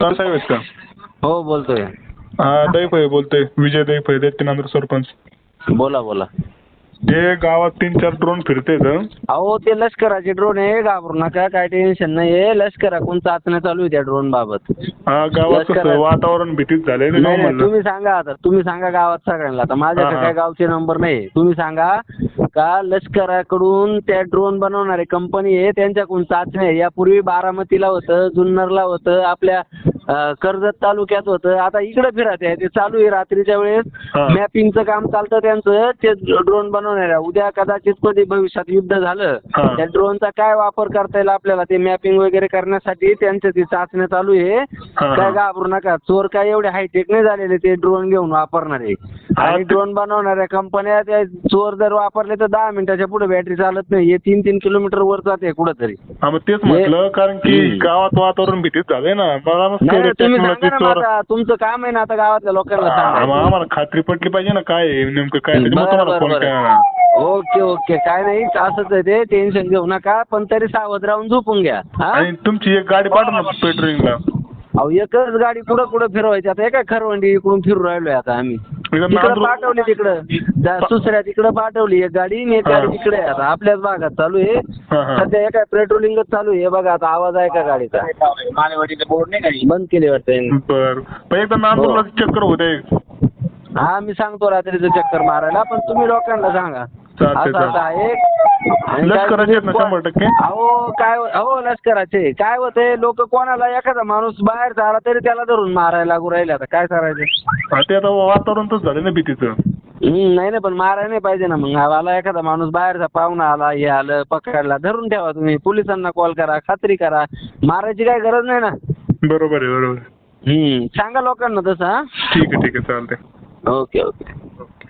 तर साहेब आहेत का? हो बोलतोय. हा दैफय बोलतोय. विजय दैफय दैत्यनांद्र सरपंच. बोला बोला. जे गावात तीन चार ड्रोन फिरतेत अहो ते लष्कराचे ड्रोन आहे. घाबरू नका काय टेन्शन नाही आहे लष्कराकडून चाचण्या चालू आहे त्या ड्रोन बाबत. हा गावात कसं लष्करात- वातावरण नाही नाही म्हणलं. तुम्ही सांगा आता. तुम्ही सांगा गावात सगळ्यांना. आता माझ्याकडे हा, हा. काय गावचे नंबर नाही तुम्ही सांगा का? लष्कराकडून त्या ड्रोन बनवणारे कंपनी आहे त्यांच्याकडून चाचण्या यापूर्वी बारामतीला होतं जुन्नरला होतं आपल्या कर्जत तालुक्यात होतं. आता इकडे फिरत आहे. ते चालू आहे रात्रीच्या वेळेस. मॅपिंगचं काम चालतं त्यांचं. ते ड्रोन बनवणाऱ्या उद्या कदाचित कधी भविष्यात युद्ध झालं. त्या ड्रोनचा काय वापर करता येईल आपल्याला ते मॅपिंग वगैरे करण्यासाठी त्यांचं ती चाचण्या चालू आहे. काय घाबरू नका. चोर काय एवढे हायटेक नाही झालेले. ते ड्रोन घेऊन वापरणारे आणि ड्रोन बनवणाऱ्या कंपन्या त्या चोर जर वापरले तर दहा मिनिटाच्या पुढे बॅटरी चालत नाही. हे तीन तीन किलोमीटर वर जाते कुठंतरी. तेच म्हटलं कारण की. गावात वातावरण भीतीच झालंय ना. नाही तुम्ही सांगा ना चोर. आता तुमचं काम आहे ना आता गावातल्या लोकांना हा, सांगा. आम्हाला खात्री पटली पाहिजे ना काय आहे नेमकं काय त्याच्यामुळे बरं, तुम्हाला फोन. केला ओके ओके. काय नाही असंच आहे ते. टेन्शन घेऊ नका पण तरी सावध राहून झोपून घ्या. हा? आणि तुमची एक गाडी पाठव ना पेट्रोलिंगला अहो एकच गाडी कुठं कुठं फिरवायची? आता एका खरवंडी इकडून फिरून राहिलोय आता आम्ही. तिकडं पाठवली तिकडं. दुसऱ्या तिकडं पाठवली. एक गाडी आणि एक. गाडी तिकडे आहे. आता आपल्याच भागात चालू आहे. सध्या एका पेट्रोलिंगच चालू आहे. बघा आता आवाज आहे का गाडीचा? बोर्ड नाही काही बंद केली वाटतं बर. पण एकदा नांदूरला हो. चक्कर होते हा मी सांगतो रात्रीचं चक्कर मारायला. पण तुम्ही लोकांना सांगा. चालतंय, असं असं चालतंय. आहे. आणि काय लष्कराचे आहेत ना तुम्ही- शंभर टक्के? अहो काय हो लष्कराचे काय होते लोक कोणाला एखादा माणूस बाहेर आला तरी त्याला धरून मारायला लागू राहिले आता. काय करायचं? हा, ते आता वातावरण तर झालं ना भीतीचं. हम्म, नाही नाही पण मारायला नाही पाहिजे ना मग. आला एखादा माणूस बाहेरचा पाहुणा आला हे आलं पकडला धरून ठेवा तुम्ही. पोलिसांना कॉल करा खात्री करा. मारायची काय गरज नाही ना. बरोबर आहे बरोबर आहे. हम्म, सांगा लोकांना तसं हा. ठीक आहे ठीक आहे चालतंय. Okay okay. ओके.